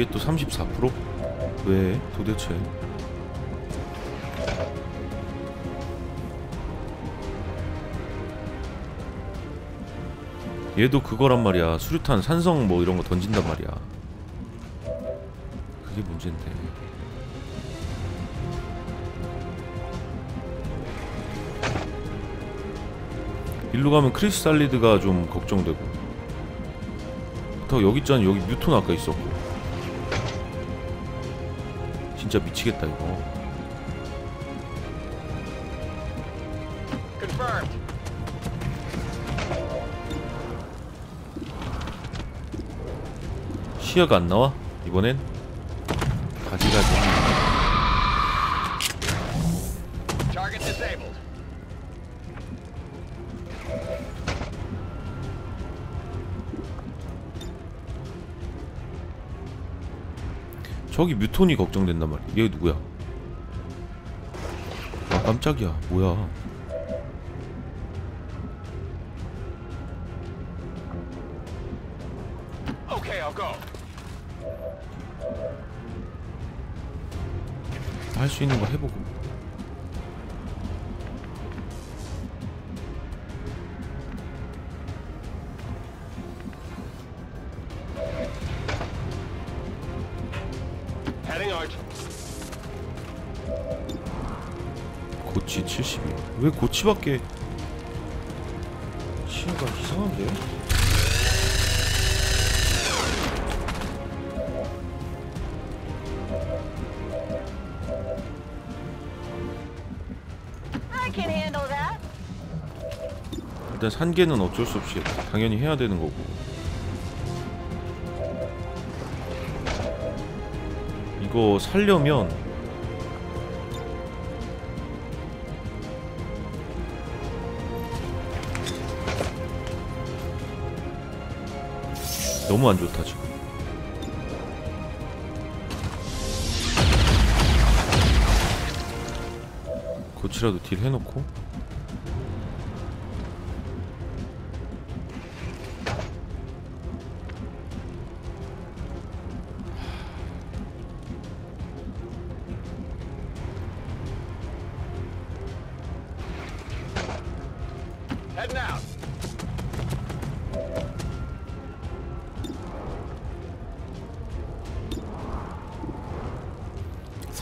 이게 또 34%? 왜 도대체? 얘도 그거란 말이야. 수류탄 산성 뭐 이런 거 던진단 말이야. 그게 문제인데. 일로 가면 크리스탈리드가 좀 걱정되고. 더 여기 있잖아. 여기 뉴턴 아까 있었고. 진짜 미치겠다 이거. 시야가 안 나와? 이번엔 가지가지. 저기 뮤톤이 걱정된단 말이야. 얘 누구야? 아 깜짝이야. 뭐야? 할 수 있는 거 해보고. 왜 고치밖에 시야가 이상한데? 일단 산계는 어쩔 수 없이 당연히 해야 되는 거고. 이거 살려면 너무 안 좋다 지금. 고치라도 딜 해놓고.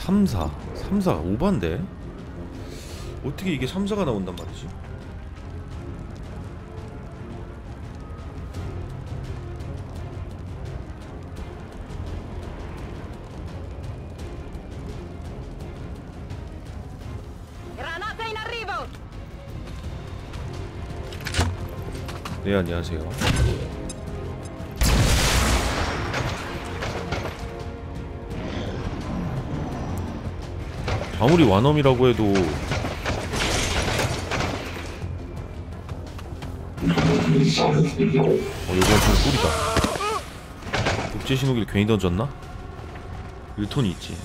삼사삼사 오반데? 어떻게 이게 삼사가 나온단 말이지? 네 안녕하세요 아무리 완엄이라고 해도 어 요건 좀 꿀이다 국제 신호기를 괜히 던졌나? 1톤이 있지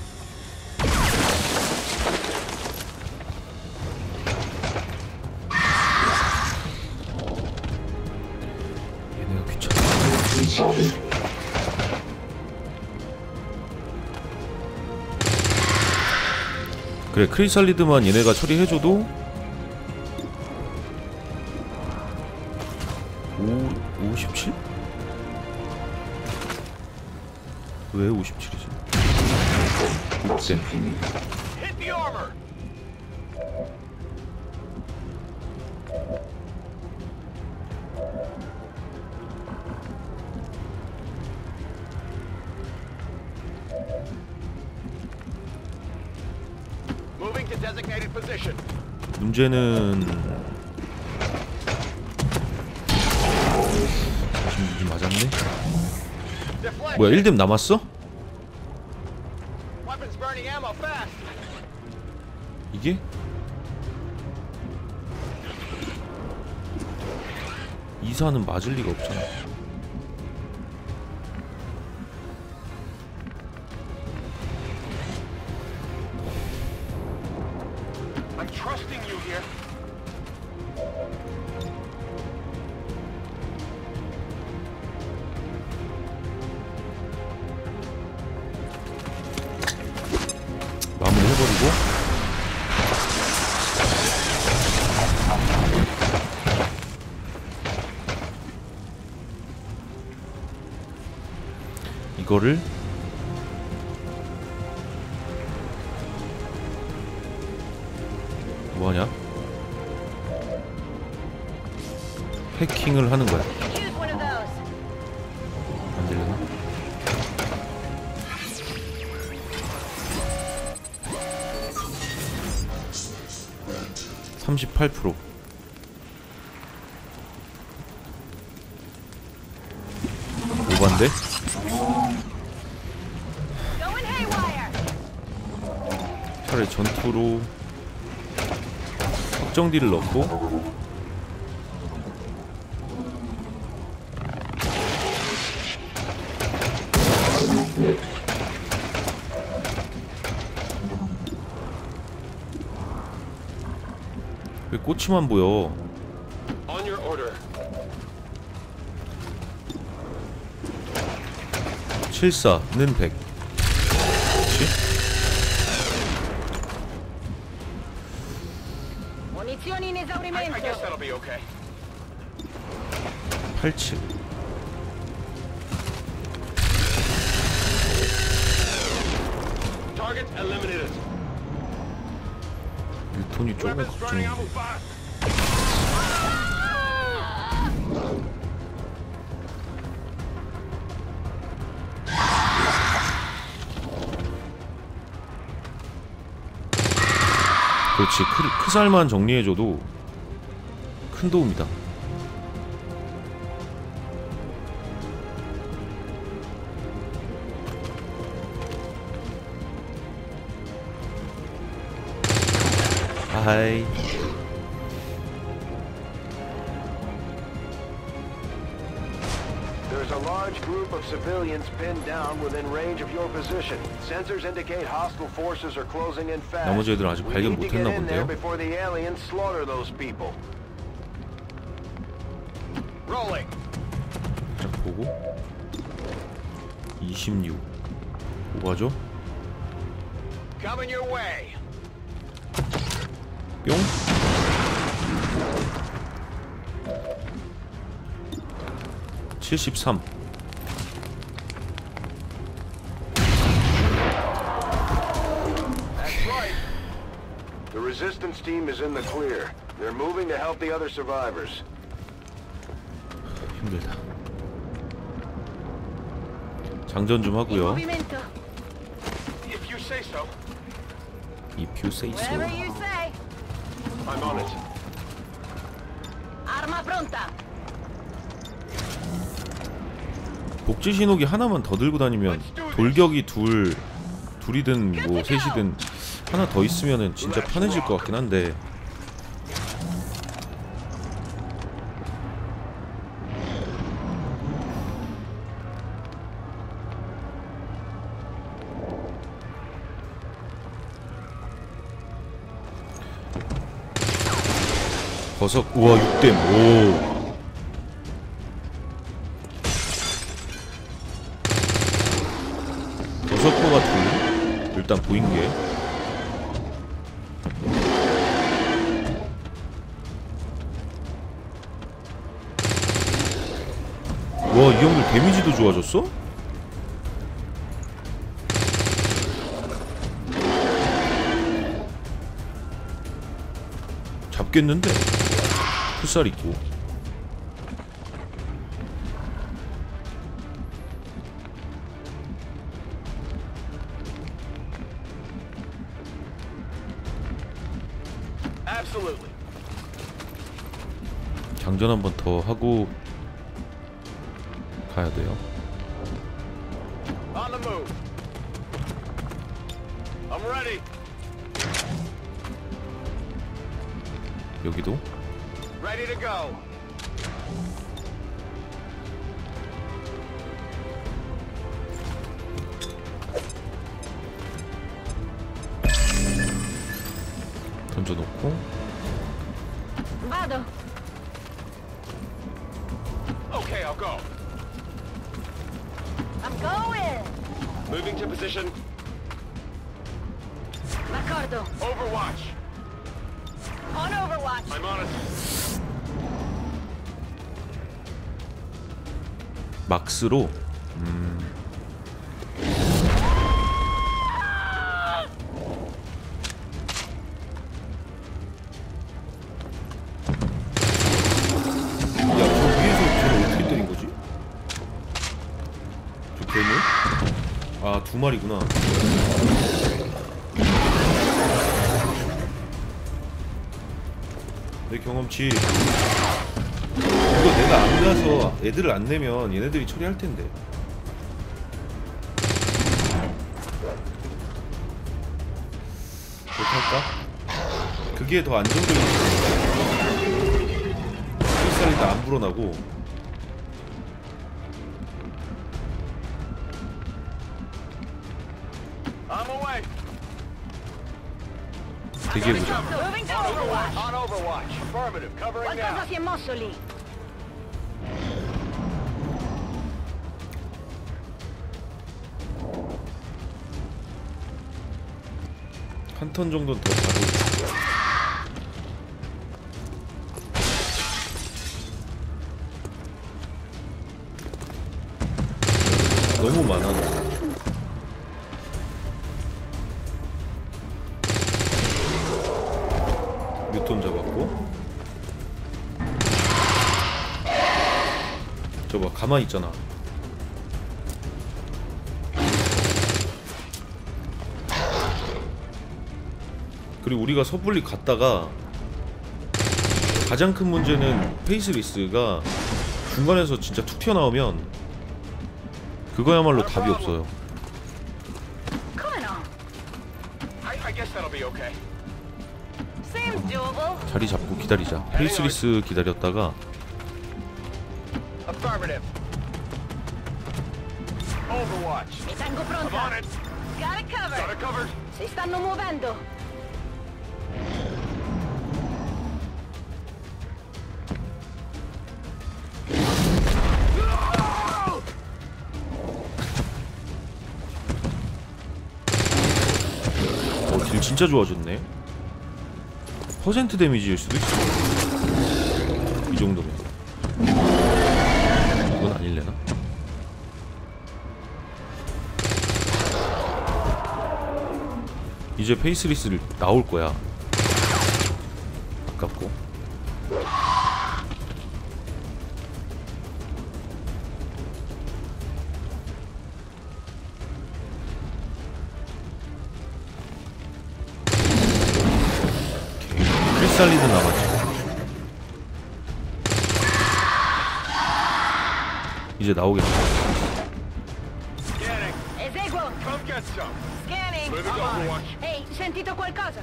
그래 크리살리드만 얘네가 처리해줘도 오, 57? 왜 57이지? 네. Hit the 문제는 지금 이게 맞았네? 뭐야 1렙 남았어? 이게? 이사는 맞을 리가 없잖아 이거를 뭐하냐? 해킹을 하는 거야. 안 되려나? 삼십팔 프로. 오반데? 차라리 전투로 확정 딜을 넣고 왜 꼬치만 보여? On your order. 74는 100 Munizioni in I, I guess esaurimento. that'll be okay. 87 Target eliminated. 유톤이 조금 Weapons burning 걱정이 그렇지. 크, 크살만 정리해줘도 큰 도움이다. 아이 of civilians pinned down within range of your position. Sensors indicate hostile forces are closing in fast. 나머지 애들은 아직 발견 못 했나 in there 본데요? before the aliens slaughter those people. Rolling. 자 보고 26 뭐가죠? Coming your way. 뿅73 That's team is in the clear. They're moving to help the other survivors. 힘들다 장전 좀 하고요. If you say so. If you say so Whatever you say. I'm on it. Arma pronta. 복지 신호기 하나만 더 들고 다니면 돌격이 둘 둘이든 뭐 셋이든 하나 더 있으면은 진짜 편해질 것 같긴 한데. 버섯 우와 6댐. 오 데미지도 좋아졌어? 잡겠는데? 풋살 있고 Absolutely. 장전 한 번 더 하고 가야 돼요. 여기도 D'accordo. Overwatch. On Overwatch. I'm on it. 막스로 음. 야저 위에서 쟤를 어떻게 때린 거지? 저 괴물? 아두 마리구나 경험치 이거 내가 안 가서 애들을 안 내면 얘네들이 처리할 텐데. 그렇게 할까? 그게 더 안정적인 햇살이 다안 불어나고 I'm away. 대기해보자. 한 턴 정도는 더 가도 너무 많아 가만히 있잖아. 그리고 우리가 섣불리 갔다가 가장 큰 문제는 페이스리스가 중간에서 진짜 툭 튀어나오면 그거야말로 답이 없어요. 자리 잡고 기다리자. 페이스리스 기다렸다가 Affirmative. Overwatch. Mi tengo I'm pronta. on it. Got it Got covered. it covered. Si stanno muovendo. 어, 딜 진짜 좋아졌네 퍼센트 데미지일 수도 있어 이 정도면 이제 페이스리스를 나올 거야. 아깝고. 크리살리드 남았지. 이제 나오겠다. Scanning. Eseguo. Come get some. Scanning. Moving to Overwatch. Ehi, sentito qualcosa?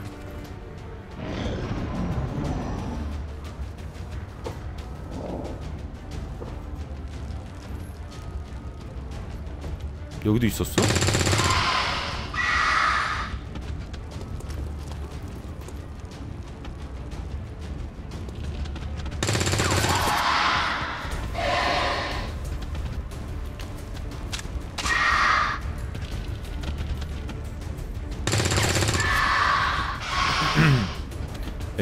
여기도 있었어?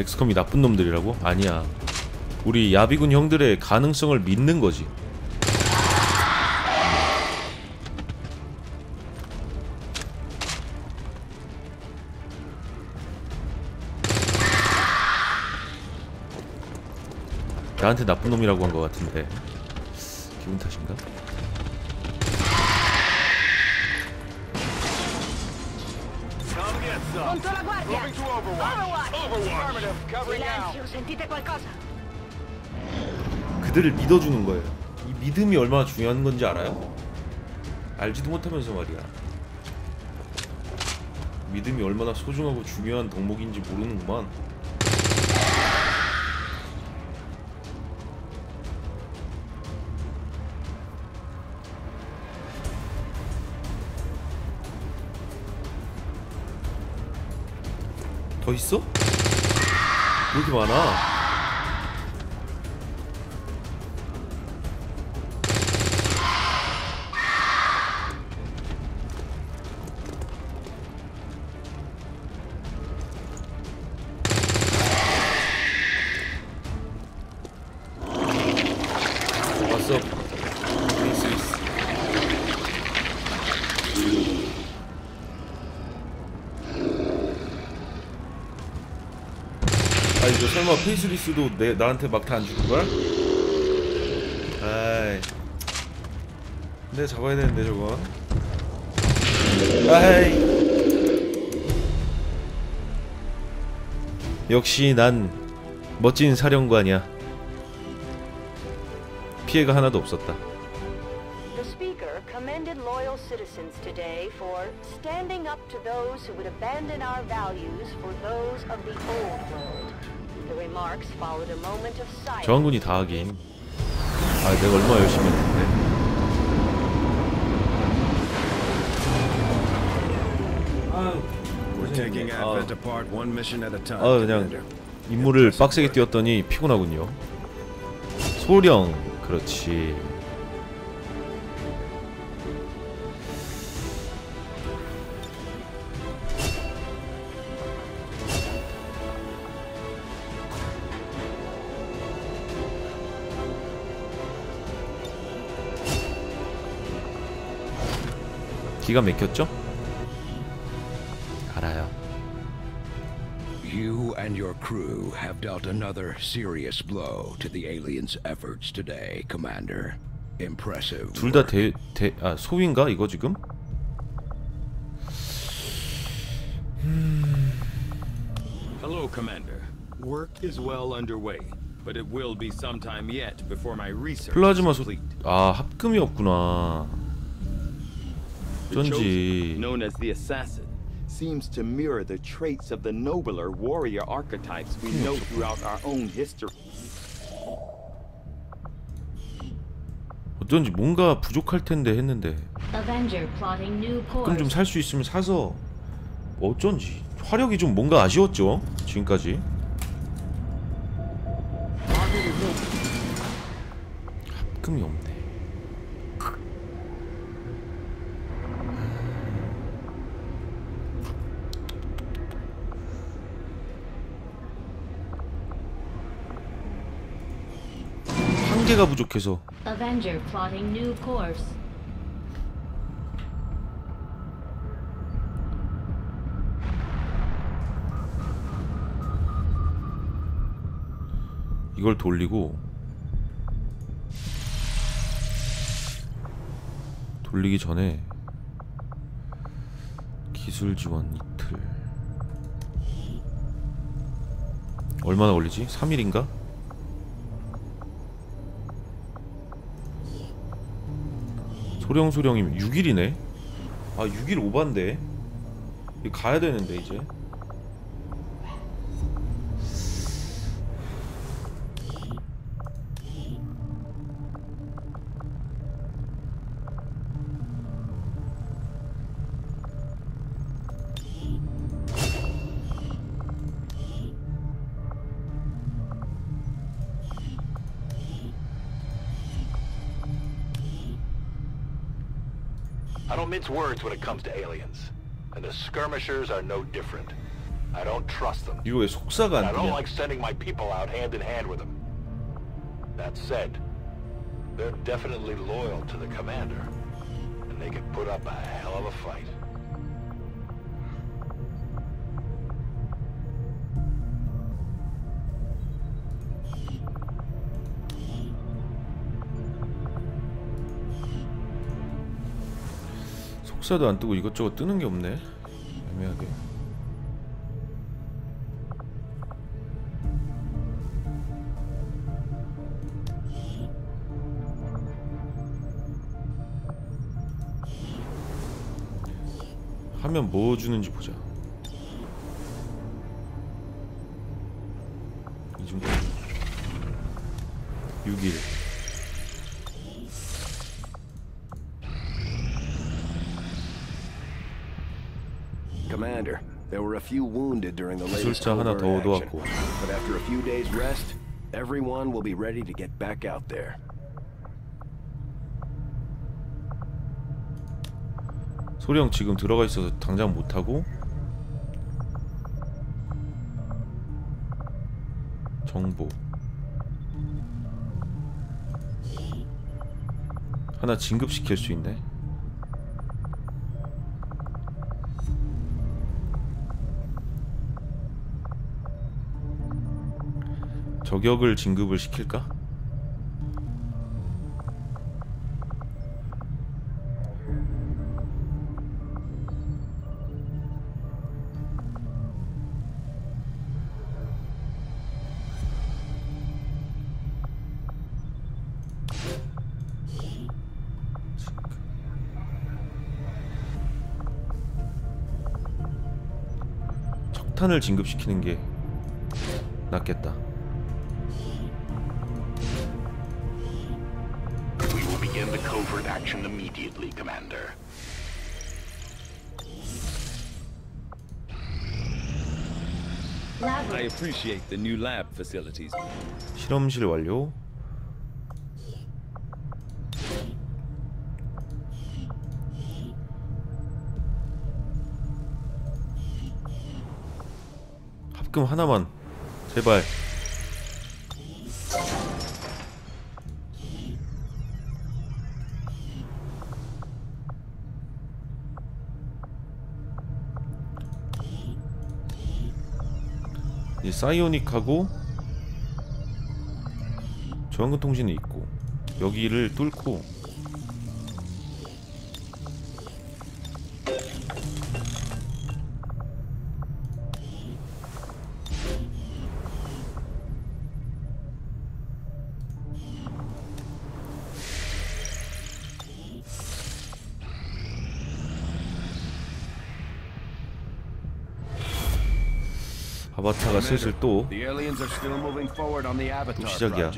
엑스컴이 나쁜 놈들이라고? 아니야. 우리 야비군 형들의 가능성을 믿는 거지. 나한테 나쁜 놈이라고 한 것 같은데 기분 탓인가? Come get some. Conto la guardia. Moving to Overwatch. Overwatch. Overwatch. Affirmative. Covering now. Silenzio, sentite qualcosa? 그들을 믿어주는 거예요. 이 믿음이 얼마나 중요한 건지 알아요? 알지도 못하면서 말이야. 믿음이 얼마나 소중하고 중요한 덕목인지 모르는구만. 더 있어? 왜 이렇게 많아? 아 페이스리스도 내 나한테 막타 안 주는 거야? 아이. 근데 잡아야 되는데 저건. 아이. 역시 난 멋진 사령관이야. 피해가 하나도 없었다. The speaker commended loyal citizens today for standing up to those who would abandon our values for those of the old world. 저항군이 다 하긴. 아 내가 얼마나 열심히 했는데. We're taking 아, Advent apart one mission at a time. 아 그냥. 임무를 빡세게 뛰었더니 피곤하군요. 소령 그렇지. 기가 막혔죠? 알아요. You and your crew have dealt another serious blow to the aliens' efforts today, Commander. Impressive. 둘다 work. 대, 대, 아, 소위인가? 이거 지금? Hello, Commander. Work is well underway, but it will be some time yet before my research 플라즈마 is 소... complete. 아, 합금이 없구나. The 어쩐지. Known as the Assassin, seems to mirror the traits of the nobler warrior archetypes we know throughout our own history. 어쩐지 뭔가 부족할 텐데 했는데 가끔. 좀 살 수 있으면 사서 어쩐지 화력이 좀 뭔가 아쉬웠죠 지금까지 합금이 없네 개가 부족해서 Avenger plotting new course. 이걸 돌리고 돌리기 전에 기술 지원 이틀 얼마나 걸리지? 3일인가? 소령소령이면 6일이네? 아 6일 오반데? 가야 되는데 이제 I don't mince words when it comes to aliens. And the skirmishers are no different. I don't trust them. 이거 왜 속사가 And I 안 don't 뜨냐 like sending my people out hand in hand with them. That said, they're definitely loyal to the commander. And they can put up a hell of a fight. 속사도 안 뜨고 이것저것 뜨는 게 없네. 애매하게. 하면 뭐 주는지 보자. 이 정도. 6일 few wounded during the latest 더 action. 얻어왔고 But after a few days rest, everyone will be ready to get back out there. 소령 지금 들어가 있어서 당장 못 하고 정보 하나 진급시킬 수 있네 저격을 진급을 시킬까? 척탄을 진급시키는 게 낫겠다. begin the covert action immediately, Commander. Lab I appreciate the new lab facilities. 실험실 완료. 합금 하나만 제발. 사이오닉하고 저항근 통신이 있고 여기를 뚫고 아바타가 슬슬 또 still Avatar 시작이야.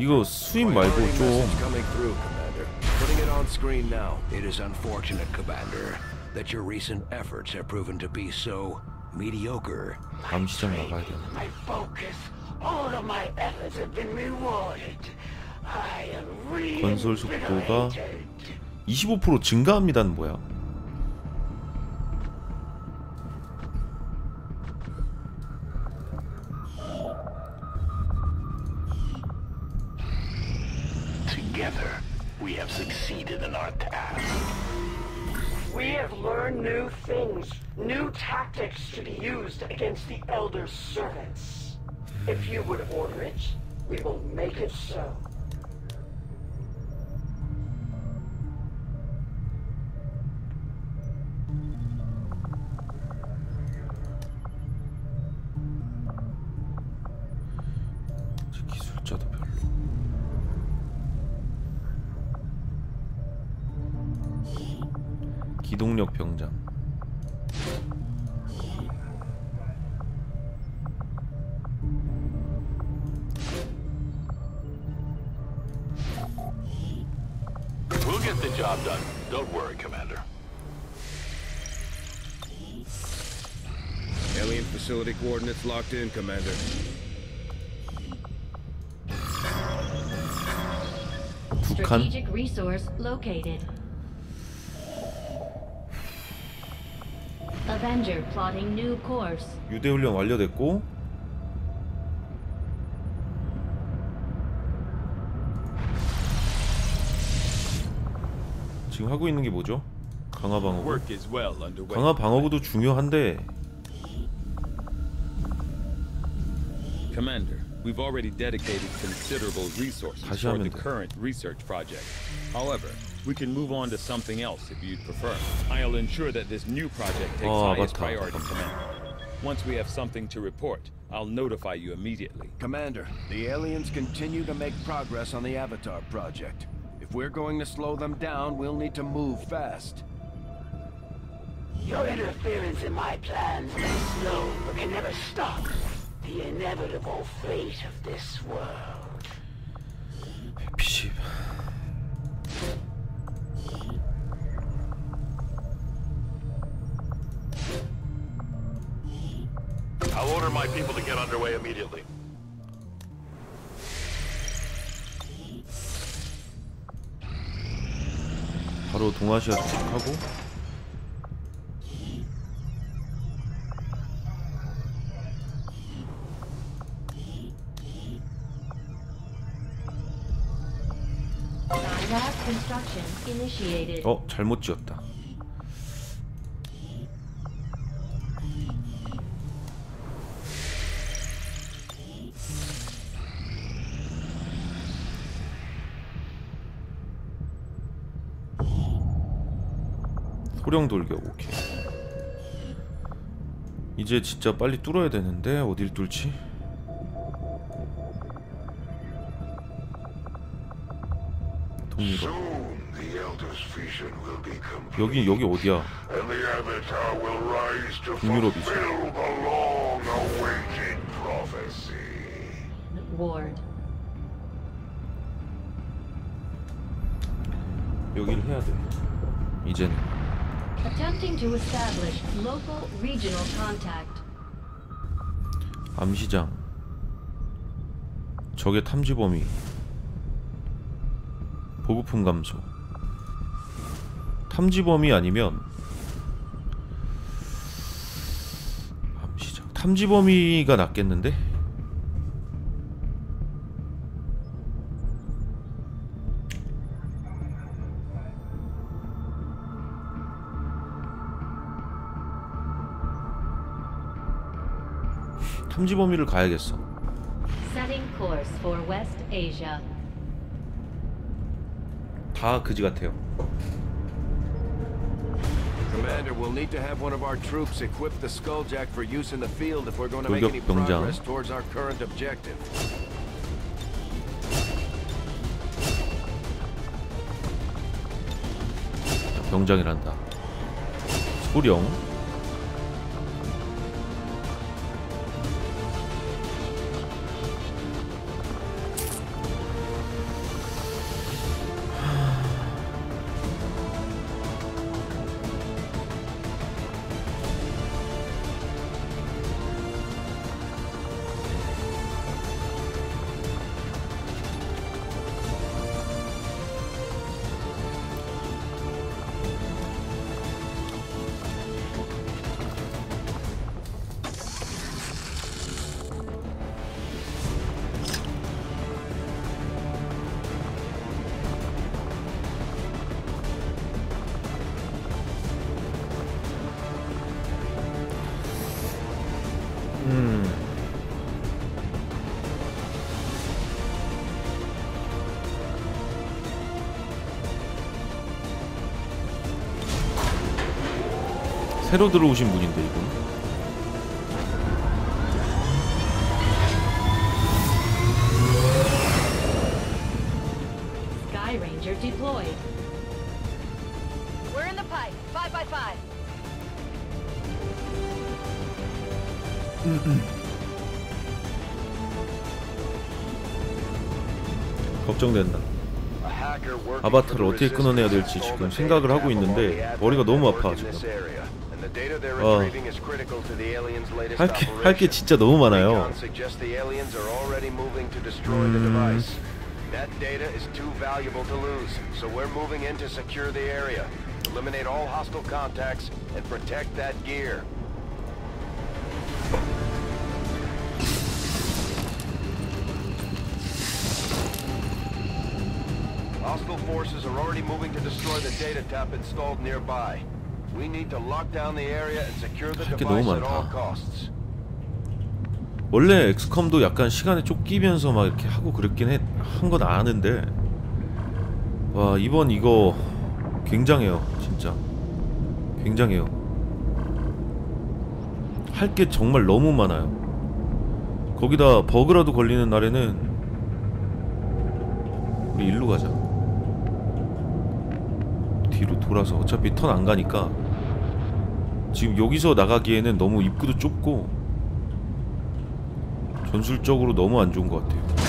이거 수입 말고 좀 message coming through, Commander. Putting it on screen now. It is unfortunate, Commander, that your recent efforts have proven to be so mediocre. 시장 나가야 돼. My focus, all of my efforts have been rewarded. I am 건설 속도가 reinvigorated. 25% 증가합니다는 뭐야? new things, new tactics to be used against the Elder Servants. If you would order it, we will make it so. 기술자도 기동력 병장. We'll get the job done. Don't worry, Commander. Alien facility coordinates locked in, Commander. 북한 strategic resource located. 유대 훈련 완료됐고 지금 하고 있는 게 뭐죠? 강화 방어구. Work is well underway. 강화 방어구도 중요한데 Commander, we've already dedicated considerable resources 다시 toward the 돼. current research project. However, We can move on to something else if you'd prefer. I'll ensure that this new project takes oh, highest priority, Commander. Once we have something to report, I'll notify you immediately. Commander, the aliens continue to make progress on the Avatar project. If we're going to slow them down, we'll need to move fast. Your interference in my plans may slow, but can never stop the inevitable fate of this world. Get underway immediately. 바로 동아시아 도착하고 Lab construction initiated. 어 잘못 지었다 소령 돌격 오케이 이제 진짜 빨리 뚫어야 되는데 어딜 뚫지? complete. 여기 여기 어디야? Ward. 여기를 해야 돼 이제는 암시장. 적의 탐지 범위. 보급품 감소. 탐지 범위 아니면 암시장. 탐지 범위가 낫겠는데? 탐지 범위를 가야겠어 Setting course for West Asia. 다 그지 같아요 Commander, we'll need to have one of our troops equip the Skulljack for use in the field if we're going to make any 돌격 병장. progress towards our current objective. 병장이란다 소령 음. 새로 들어오신 분인데 이분 아바타를 어떻게 끊어내야 될지 지금 생각을 하고 있는데 머리가 너무 아파 지금 어. 할게 할게 진짜 너무 많아요 음, That data is too valuable to lose, so we're moving in to secure the area. Eliminate all hostile contacts and protect that gear. Hostile forces are already moving to destroy the data tap installed nearby. We need to lock down the area and secure the device at all costs. 원래 엑스컴도 약간 시간에 쫓기면서 막 이렇게 하고 그랬긴 한 건 아는데 와 이번 이거 굉장해요 진짜 굉장해요 할 게 정말 너무 많아요 거기다 버그라도 걸리는 날에는 우리 일로 가자 뒤로 돌아서 어차피 턴 안 가니까 지금 여기서 나가기에는 너무 입구도 좁고 전술적으로 너무 안 좋은 것 같아요.